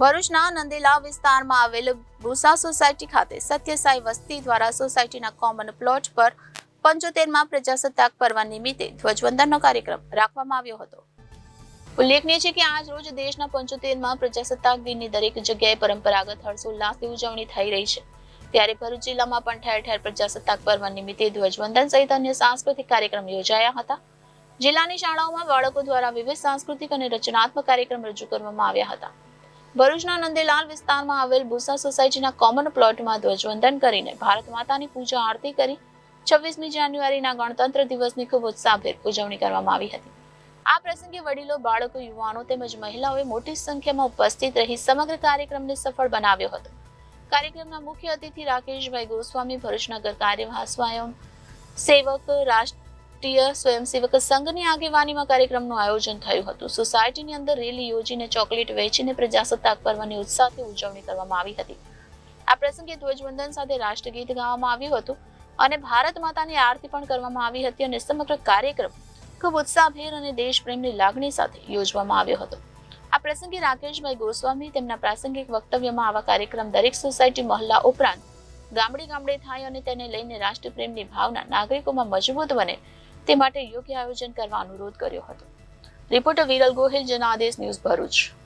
ભરૂચના નંદેલા વિસ્તારમાં આવેલ ભૂસા સોસાયટી ખાતે સત્યસાઈ વસ્તી દ્વારા સોસાયટીના કોમન પ્લોટ પર પંચોતેરમાં પ્રજાસત્તાક પર્વ નિમિત્તે ધ્વજવંદનનો કાર્યક્રમ રાખવામાં આવ્યો હતો. ઉલ્લેખનીય છે કે આજ રોજ દેશના પંચોતેરમાં પ્રજાસત્તાક દિનની દરેક જગ્યાએ પરંપરાગત હર્ષોલ્લાસથી ઉજવણી થઈ રહી છે. ત્યારે ભરૂચ જિલ્લામાં પણ ઠેર ઠેર પ્રજાસત્તાક પર્વ નિમિત્તે ધ્વજવંદન સહિત અન્ય સાંસ્કૃતિક કાર્યક્રમ યોજાયા હતા. જિલ્લાની શાળાઓમાં બાળકો દ્વારા વિવિધ સાંસ્કૃતિક અને રચનાત્મક કાર્યક્રમ રજૂ કરવામાં આવ્યા હતા. ભરૂચના નંદીલાલ વિસ્તારમાં આવેલ ભૂસા સોસાયટીના કોમન પ્લોટમાં ધ્વજવંદન કરીને ભારત માતાની પૂજા આરતી કરી છવ્વીસમી જાન્યુઆરીના ગણતંત્ર દિવસની ખૂબ ઉત્સાહભેર ઉજવણી કરવામાં આવી હતી. આ પ્રસંગે વડીલો, બાળકો, યુવાનો તેમજ મહિલાઓએ મોટી સંખ્યામાં ઉપસ્થિત રહી સમગ્ર કાર્યક્રમને સફળ બનાવ્યો હતો. કાર્યક્રમના મુખ્ય અતિથિ રાકેશભાઈ ગોસ્વામી ભરૂચ નગર કાર્યવાહ સ્વયં સેવક રાષ્ટ્રીય સ્વયંસેવક સંઘની આગેવાનીમાં કાર્યક્રમનું આયોજન થયું હતું. સોસાયટીની અંદર રેલી યોજીને ચોકલેટ વેચીને પ્રજાસત્તાક પર્વની ઉત્સાહથી ઉજવણી કરવામાં આવી હતી. આ પ્રસંગે ધ્વજવંદન સાથે રાષ્ટ્રગીત ગાવામાં આવ્યું હતું અને ભારત માતાની આરતી પણ કરવામાં આવી હતી અને સમગ્ર કાર્યક્રમ ખૂબ ઉત્સાહભેર અને દેશપ્રેમની લાગણી સાથે યોજવામાં આવ્યો હતો. આ પ્રસંગે રાકેશભાઈ ગોસ્વામી તેમના પ્રાસંગિક વક્તવ્યમાં આવા કાર્યક્રમ દરેક સોસાયટી મહલ્લા ઉપરાંત ગામડે ગામડે થાય અને તેને લઈને રાષ્ટ્રપ્રેમની ભાવના નાગરિકોમાં મજબૂત બને તે માટે યોગ્ય આયોજન કરવા અનુરોધ કર્યો હતો. Reporter Viral Gohil Janadesh news Bharuch.